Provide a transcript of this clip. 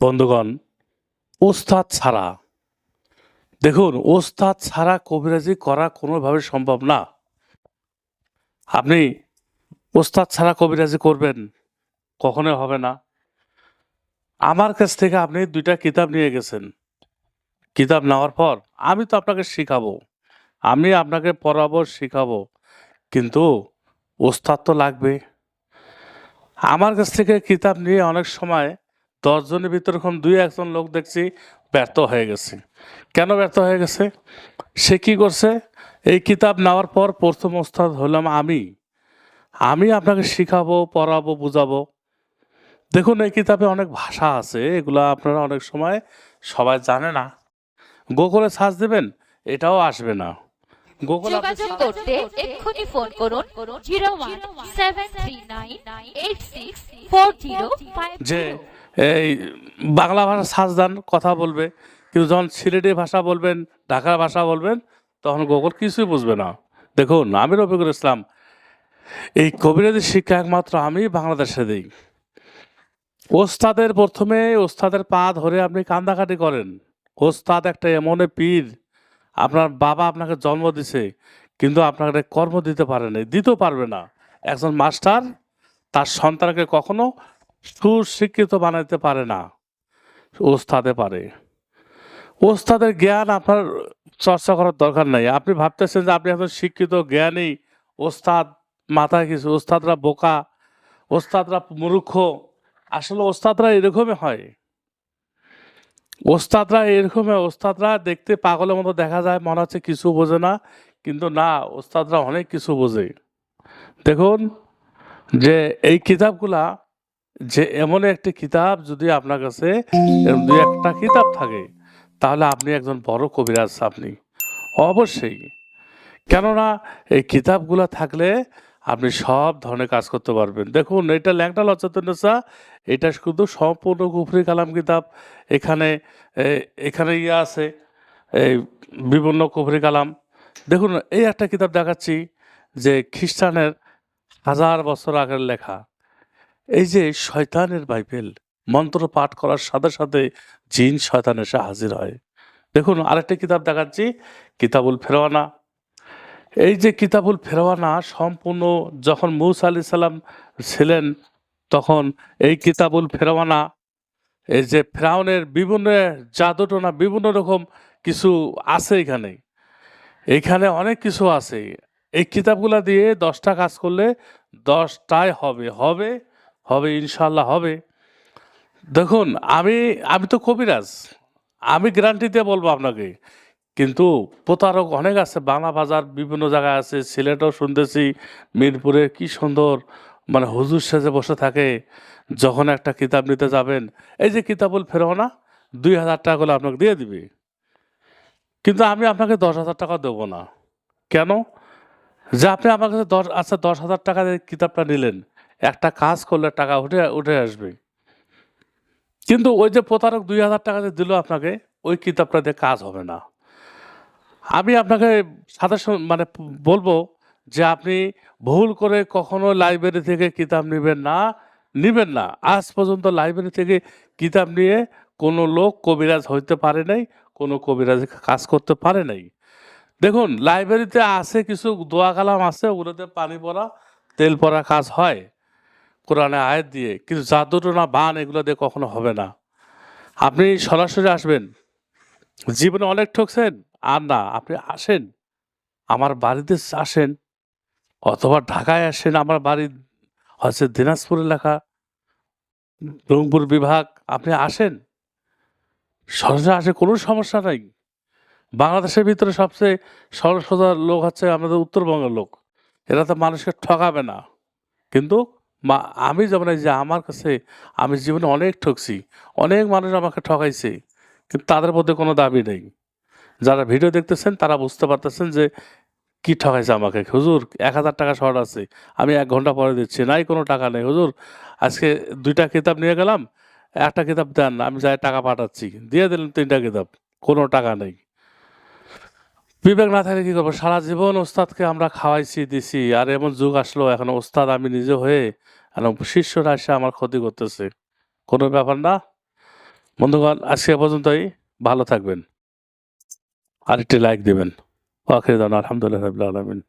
বন্ধুগণ, ওস্তাদ ছাড়া। দেখুন, ওস্তাদ ছাড়া কবিরাজি করা কোনোভাবে সম্ভব না। আপনি ওস্তাদ ছাড়া কবিরাজি করবেন কখনো হবে না। আমার কাছ থেকে আপনি দুইটা কিতাব নিয়ে গেছেন। কিতাব নেওয়ার পর আমি তো আপনাকে শিখাবো, আমি আপনাকে পড়াবো, শিখাবো, কিন্তু ওস্তাদ তো লাগবে। আমার কাছ থেকে কিতাব নিয়ে অনেক সময় দশজনের ভিতরে এরকম দুই একজন লোক দেখছি ব্যর্থ হয়ে গেছে। কেন ব্যর্থ হয়ে গেছে? সে কি করছে? এই কিতাব নেওয়ার পর প্রথম ওস্তাদ হলাম আমি। আমি আপনাকে শিখাবো পড়াবো বুঝাবো। দেখুন এই কিতাবে অনেক ভাষা আছে এগুলো আপনারা অনেক সময় সবাই জানে না। গুগলে সার্চ দেবেন এটাও আসবে না। গুগল যোগাযোগ করতে এক্ষুনি ফোন করুন zero one seven three nine eight six four zero five যে এই বাংলা ভাষা সার্চ দেন, কথা বলবে। কিন্তু যখন সিলেটি ভাষা বলবেন, ঢাকার ভাষা বলবেন, তখন গুগল কিছুই বুঝবে না। দেখুন, আমি রফিকুল ইসলাম। এই কবিরাজি শিক্ষা একমাত্র আমি বাংলাদেশে দিই। ওস্তাদের প্রথমে ওস্তাদের পা ধরে আপনি কান্দাকাটি করেন। ওস্তাদ একটা এমন পীর। আপনার বাবা আপনাকে জন্ম দিছে, কিন্তু আপনাকে কর্ম দিতে পারে না দিতেও পারবে না। একজন মাস্টার, তার সন্তানকে কখনো সুশিক্ষিত বানাইতে পারে না, ওস্তাদে পারে। ওস্তাদের জ্ঞান আপনার চর্চা করার দরকার নাই। আপনি ভাবতেছেন যে আপনি এখন শিক্ষিত, জ্ঞানী, ওস্তাদ, মাথায় কিছু, ওস্তাদরা বোকা, ওস্তাদরা মূর্খ। আসলে ওস্তাদরা এরকমই হয়। ওস্তাদরা এরকমই, ওস্তাদরা দেখতে পাগলের মতো দেখা যায়, মনে হচ্ছে কিছু বোঝে না, কিন্তু না, ওস্তাদরা অনেক কিছু বোঝে। দেখুন যে এই কিতাবগুলা যে এমন একটি কিতাব যদি আপনার কাছে দুই একটা কিতাব থাকে, তাহলে আপনি একজন বড় কবিরাজ আপনি। অবশ্যই। কেননা এই কিতাবগুলো থাকলে আপনি সব ধরনের কাজ করতে পারবেন। দেখুন, এটা ল্যাংটা লচেতনসা এটা শুধু সম্পূর্ণ কুফরি কালাম কিতাব। এখানে এখানে ইয়ে আছে এই বিভিন্ন কুফরি কালাম। দেখুন, এই একটা কিতাব দেখাচ্ছি যে খ্রিস্টানের হাজার বছর আগের লেখা। এই যে শয়তানের বাইবেল, মন্ত্র পাঠ করার সাথে সাথে জিন শয়তান এসে হাজির হয়। দেখুন, আরেকটা কিতাব দেখাচ্ছি, কিতাবুল ফেরওয়ানা এই যে কিতাবুল ফেরওয়ানা সম্পূর্ণ যখন মৌসা আলি সাল্লাম ছিলেন, তখন এই কিতাবুল ফেরওয়ানা এই যে ফেরাউনের বিভিন্ন জাদুটনা, বিভিন্ন রকম কিছু আছে এখানে। এখানে অনেক কিছু আছে। এই কিতাবগুলা দিয়ে দশটা কাজ করলে দশটায় হবে। হবে হবে ইনশাল্লাহ হবে। দেখুন, আমি আমি তো কবিরাজ। আমি গ্যারান্টি দিয়ে বলব আপনাকে, কিন্তু প্রতারক অনেক আছে, বাংলা বাজার বিভিন্ন জায়গায় আছে, সিলেটও শুনতেছি, মিরপুরে কি সুন্দর মানে হুজুর সেজে বসে থাকে, যখন একটা কিতাব নিতে যাবেন, এই যে কিতাবুল ফেরো না দুই হাজার টাকা করে আপনাকে দিয়ে দিবে। কিন্তু আমি আপনাকে দশ হাজার টাকা দেবো না। কেন? যে আপনি আমার কাছে দশ আচ্ছা দশ হাজার টাকা কিতাবটা নিলেন একটা কাজ করলে টাকা উঠে উঠে আসবে। কিন্তু ওই যে প্রতারক দুই হাজার টাকা যে দিল আপনাকে, ওই কিতাবটা দিয়ে কাজ হবে না। আমি আপনাকে সাথে মানে বলব যে আপনি ভুল করে কখনো লাইব্রেরি থেকে কিতাব নেবেন না নেবেন না। আজ পর্যন্ত লাইব্রেরি থেকে কিতাব নিয়ে কোনো লোক কবিরাজ হইতে পারে নাই, কোনো কবিরাজ কাজ করতে পারে নাই। দেখুন, লাইব্রেরিতে আছে কিছু দোয়া কালাম আছে, ওগুলোতে পানি পড়া, তেল পড়া কাজ হয়। কোরআনে আয়াত দিয়ে, কিন্তু জাদুটনা বান এগুলো দিয়ে কখনো হবে না। আপনি সরাসরি আসবেন, জীবনে অনেক ঠকছেন, আর না, আপনি আসেন, আমার বাড়িতে আসেন, অথবা ঢাকায় আসেন আমার বাড়ি, হচ্ছে দিনাজপুর এলাকা, রংপুর বিভাগ, আপনি আসেন। সরাসরি আসে কোনো সমস্যা নাই। বাংলাদেশের ভিতরে সবচেয়ে সোজা লোক হচ্ছে আমাদের উত্তরবঙ্গের লোক। এরা তো মানুষকে ঠকাবে না। কিন্তু মা, আমি যেমন যে আমার কাছে আমি জীবনে অনেক ঠকছি, অনেক মানুষ আমাকে ঠকাইছে, কিন্তু তাদের মধ্যে কোনো দাবি নেই। যারা ভিডিও দেখতেছেন, তারা বুঝতে পারতেছেন যে কি ঠকাইছে আমাকে। হুজুর, এক হাজার টাকা শর্ট আছে, আমি এক ঘণ্টা পরে দিচ্ছি, নাই কোনো টাকা নেই। হুজুর, আজকে দুইটা কিতাব নিয়ে গেলাম, একটা কিতাব দেন, আমি যাই টাকা পাঠাচ্ছি, দিয়ে দিলেন তিনটা কিতাব, কোনো টাকা নেই। বিবেক না থাকলে কি করব? সারা জীবন ওস্তাদকে আমরা খাওয়াইছি, দিছি। আর এমন যুগ আসলো, এখন ওস্তাদ আমি নিজে হয়ে এখন শিষ্যরা এসে আমার ক্ষতি করতেছে। কোনো ব্যাপার না। বন্ধুগণ, আজকে পর্যন্তই। ভালো থাকবেন। আরেকটি লাইক দেবেন। আখির দান আলহামদুলিল্লাহ আলামিন।